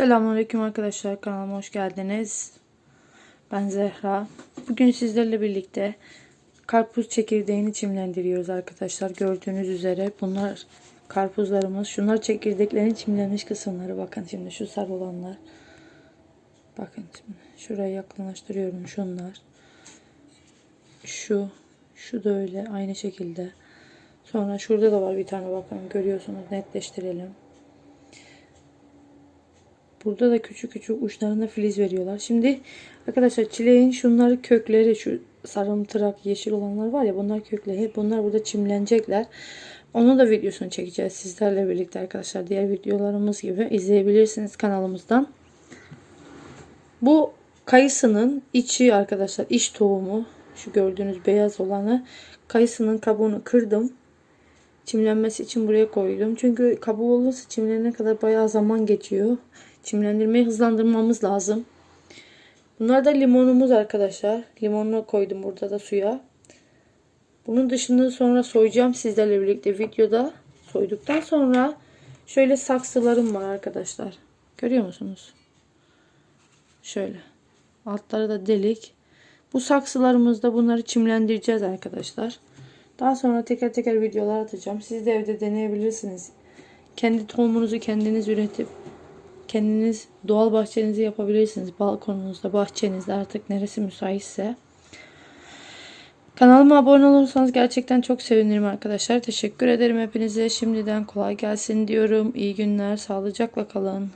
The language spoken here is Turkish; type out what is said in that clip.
Selamünaleyküm arkadaşlar kanalıma hoş geldiniz. Ben Zehra. Bugün sizlerle birlikte karpuz çekirdeğini çimlendiriyoruz arkadaşlar. Gördüğünüz üzere bunlar karpuzlarımız. Şunlar çekirdeklerin çimlenmiş kısımları. Bakın şimdi şu sarı olanlar. Bakın şimdi şuraya yakınlaştırıyorum şunlar. Şu şu da öyle aynı şekilde. Sonra şurada da var bir tane bakın görüyorsunuz netleştirelim. Burada da küçük küçük uçlarında filiz veriyorlar. Şimdi arkadaşlar çileğin şunları kökleri şu sarımtırak yeşil olanlar var ya bunlar kökleri. Bunlar burada çimlenecekler. Onun da videosunu çekeceğiz sizlerle birlikte arkadaşlar. Diğer videolarımız gibi izleyebilirsiniz kanalımızdan. Bu kayısının içi arkadaşlar iç tohumu. Şu gördüğünüz beyaz olanı. Kayısının kabuğunu kırdım. Çimlenmesi için buraya koydum. Çünkü kabuğu olursa çimlenene kadar bayağı zaman geçiyor. Çimlendirmeyi hızlandırmamız lazım. Bunlar da limonumuz arkadaşlar. Limonunu koydum burada da suya. Bunun dışında sonra soyacağım sizlerle birlikte videoda. Soyduktan sonra şöyle saksılarım var arkadaşlar. Görüyor musunuz? Şöyle. Altları da delik. Bu saksılarımızda bunları çimlendireceğiz arkadaşlar. Daha sonra teker teker videolar atacağım. Siz de evde deneyebilirsiniz. Kendi tohumunuzu kendiniz üretip kendiniz doğal bahçenizi yapabilirsiniz. Balkonunuzda, bahçenizde artık neresi müsaitse. Kanalıma abone olursanız gerçekten çok sevinirim arkadaşlar. Teşekkür ederim hepinize. Şimdiden kolay gelsin diyorum. İyi günler. Sağlıcakla kalın.